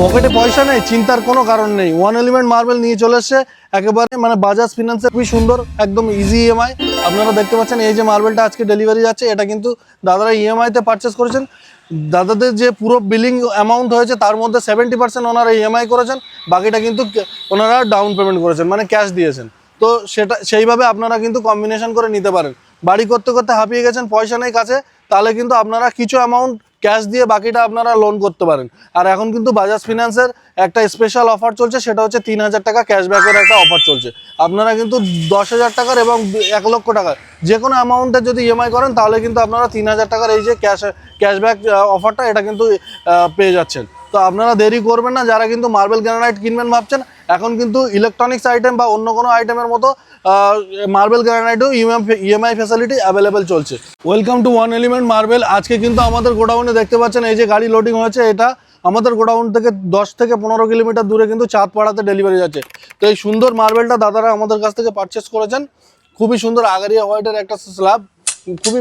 পকেটে পয়সা নেই, চিন্তার কোনো কারণ নেই। ওয়ান এলিমেন্ট মার্বেল নিয়ে চলে এসছে। একেবারে মানে বাজাজ ফিনান্সে খুবই সুন্দর, একদম ইজি ইএমআই আপনারা দেখতে পাচ্ছেন এই যে মার্বেলটা আজকে ডেলিভারি যাচ্ছে, এটা কিন্তু দাদারা ইএমআইতে পারচেস করেছেন। দাদাদের যে পুরো বিলিং অ্যামাউন্ট হয়েছে, তার মধ্যে সেভেন্টি পার্সেন্ট ওনারা ইএমআই করেছেন। বাকিটা কিন্তু ওনারা ডাউন পেমেন্ট করেছেন মানে ক্যাশ দিয়েছেন। তো সেটা সেইভাবে আপনারা কিন্তু কম্বিনেশন করে নিতে পারেন। বাড়ি করতে করতে হাঁপিয়ে গেছেন, পয়সা নেই কাছে, তাহলে কিন্তু আপনারা কিছু অ্যামাউন্ট ক্যাশ দিয়ে বাকিটা আপনারা লোন করতে পারেন। আর এখন কিন্তু বাজাজ ফিনান্সের একটা স্পেশাল অফার চলছে, সেটা হচ্ছে তিন হাজার টাকা ক্যাশব্যাকের একটা অফার চলছে। আপনারা কিন্তু দশ হাজার টাকার এবং এক লক্ষ টাকার যে কোনো অ্যামাউন্টের যদি ইএমআই করেন, তাহলে কিন্তু আপনারা তিন হাজার টাকার এই যে ক্যাশ ক্যাশব্যাক অফারটা এটা কিন্তু পেয়ে যাচ্ছেন। তো আপনারা দেরি করবেন না, যারা কিন্তু মার্বেল গ্রানাইট কিনবেন ভাবছেন, এখন কিন্তু ইলেকট্রনিক্স আইটেম বা অন্য কোনো আইটেমের মতো মার্বেল গ্রানাইটও ইএমআই ফ্যাসিলিটি অ্যাভেলেবেল চলছে। Welcome to One Element marble আজকে কিন্তু আমাদের গোডাউনে দেখতে পাচ্ছেন, এই যে গাড়ি লোডিং হয়েছে, এটা আমাদের গোডাউন থেকে দশ থেকে পনেরো কিলোমিটার দূরে কিন্তু চাঁদপাড়াতে ডেলিভারি যাচ্ছে। তো এই সুন্দর মার্বেলটা দাদারা আমাদের কাছ থেকে পারচেস করেছেন। খুবই সুন্দর আগারিয়া হোয়াইটের একটা স্ল্যাব খুবই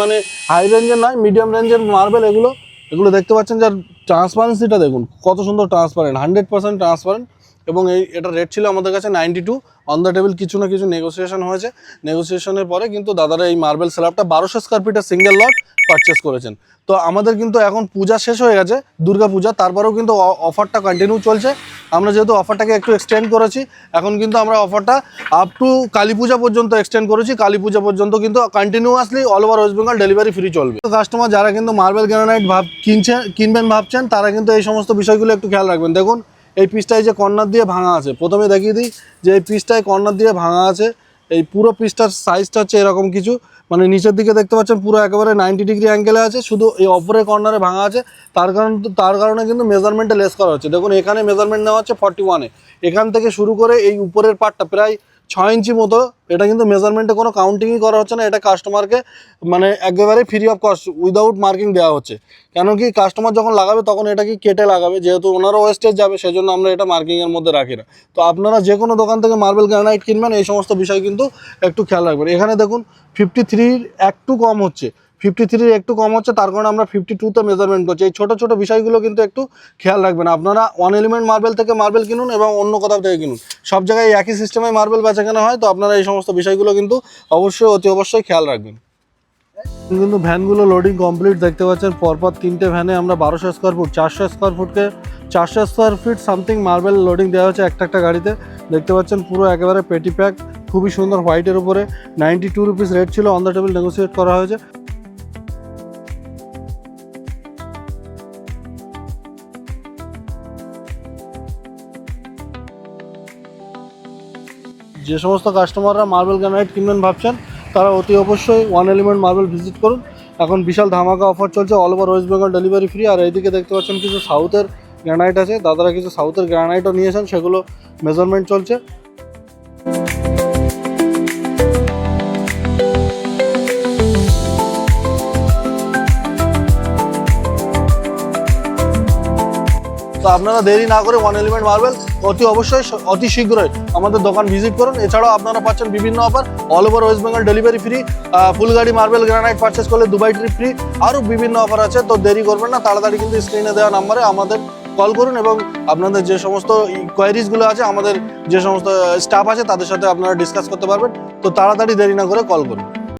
মানে হাই রেঞ্জের নয় মিডিয়াম রেঞ্জের মার্বেল এগুলো। এগুলো দেখতে পাচ্ছেন যার ট্রান্সপারেন্সিটা দেখুন কত সুন্দর ট্রান্সপারেন্ট হান্ড্রেড পার্সেন্ট ট্রান্সপারেন্ট এবং এই, এটা রেট ছিল আমাদের কাছে ninety two on the table কিছু না কিছু নেগোসিয়েশন হয়েছে। নেগোসিয়েশনের পরে কিন্তু দাদারা এই মার্বেল স্ল্যাবটা বারোশো স্কোয়ার ফিটের সিঙ্গেল লট পারচেস করেছেন। তো আমাদের কিন্তু এখন পূজা শেষ হয়ে গেছে, দুর্গা পূজা, তারপরেও কিন্তু অফারটা কন্টিনিউ চলছে। আমরা যেহেতু অফারটাকে একটু এক্সটেন্ড করেছি, এখন কিন্তু আমরা অফারটা আপ টু কালী পূজা পর্যন্ত এক্সটেন্ড করেছি। কালী পূজা পর্যন্ত কিন্তু continuously all over West Bengal delivery free চলবে। কাস্টমার যারা কিন্তু মার্বেল গ্রানাইট ভাব কিনছে, কিনবেন ভাবছেন, তারা কিন্তু এই সমস্ত বিষয়গুলো একটু খেয়াল রাখবেন। দেখুন এই পিসটায় যে কর্নার দিয়ে ভাঙা আছে। প্রথমে দেখিয়ে দিই যে এই পিসটায় কর্নার দিয়ে ভাঙা আছে। এই পুরো পিসটার সাইজটা হচ্ছে এরকম কিছু। মানে নিচের দিকে দেখতে পাচ্ছেন পুরো একেবারে নাইনটি ডিগ্রি অ্যাঙ্গেলে আছে। শুধু এই অপরের কর্নারে ভাঙা আছে। তার কারণ, তার কারণে কিন্তু মেজারমেন্টে লেস করা হচ্ছে। দেখুন, এখানে মেজারমেন্ট নেওয়া হচ্ছে ফর্টি ওয়ানে এখান থেকে শুরু করে এই উপরের পার্টটা প্রায় ছয় ইঞ্চি মতো, এটা কিন্তু মেজারমেন্টে কোনো কাউন্টিংই করা হচ্ছে না, এটা কাস্টমারকে মানে একেবারে free of cost without marking দেওয়া হচ্ছে। কেন কি কাস্টমার যখন লাগাবে, তখন এটা কি কেটে লাগাবে? যেহেতু ওনারও ওয়েস্টেজ যাবে, সেজন্য আমরা এটা মার্কিংয়ের মধ্যে রাখি না। তো আপনারা যে কোনো দোকান থেকে মার্বেল গ্রানাইট কিনবেন, এই সমস্ত বিষয় কিন্তু একটু খেয়াল রাখবেন। এখানে দেখুন ফিফটি থ্রির একটু কম হচ্ছে। ফিফটি থ্রির একটু কম হচ্ছে, তার কারণে আমরা ফিফটি টুতে মেজারমেন্ট করছি। এই ছোটো ছোটো বিষয়গুলো কিন্তু একটু খেয়াল রাখবেন। আপনারা ওয়ান এলিমেন্ট মার্বেল থেকে মার্বেল কিনুন এবং অন্য কোথাও থেকে কিনুন। সব জায়গায় একই সিস্টেমে মার্বেল বেচা কেনা হয়, তো আপনারা এই সমস্ত বিষয়গুলো কিন্তু অবশ্যই, অতি অবশ্যই খেয়াল রাখবেন। কিন্তু ভ্যানগুলো লোডিং কমপ্লিট দেখতে পাচ্ছেন, পরপর তিনটে ভ্যানে আমরা বারোশো স্কোয়ার ফুট চারশো স্কোয়ার ফুটকে চারশো square feet something marble loading দেওয়া হচ্ছে একটা একটা গাড়িতে। দেখতে পাচ্ছেন পুরো একেবারে পেটি প্যাক খুবই সুন্দর হোয়াইটের উপরে। নাইনটি টু রুপিস রেট ছিল অন দ্য টেবিল নেগোসিয়েট করা হয়েছে। যে সমস্ত কাস্টমাররা মার্বেল গ্রানাইট কিনবেন ভাবছেন, তারা অতি অবশ্যই ওয়ান এলিমেন্ট মার্বেল ভিজিট করুন। এখন বিশাল ধামাকা অফার চলছে all over West Bengal delivery free আর এইদিকে দেখতে পাচ্ছেন কিছু সাউথের গ্রানাইট আছে। দাদারা কিছু সাউথের গ্রানাইটও নিয়েছেন, সেগুলো মেজারমেন্ট চলছে। আপনারা দেরি না করে ওয়ান এলিমেন্ট মার্বেল অতি অবশ্যই অতি শীঘ্রই আমাদের দোকান ভিজিট করুন। এছাড়াও আপনারা পাচ্ছেন বিভিন্ন offer all over West Bengal delivery free full গাড়ি মার্বেল গ্রানাইট পারচেস করলে দুবাই ট্রিপ ফ্রি আরও বিভিন্ন অফার আছে। তো দেরি করবেন না, তাড়াতাড়ি কিন্তু স্ক্রিনে দেওয়া নাম্বারে আমাদের কল করুন এবং আপনাদের যে সমস্ত কোয়ারিজগুলো আছে, আমাদের যে সমস্ত স্টাফ আছে, তাদের সাথে আপনারা ডিসকাস করতে পারবেন। তো তাড়াতাড়ি দেরি না করে কল করুন।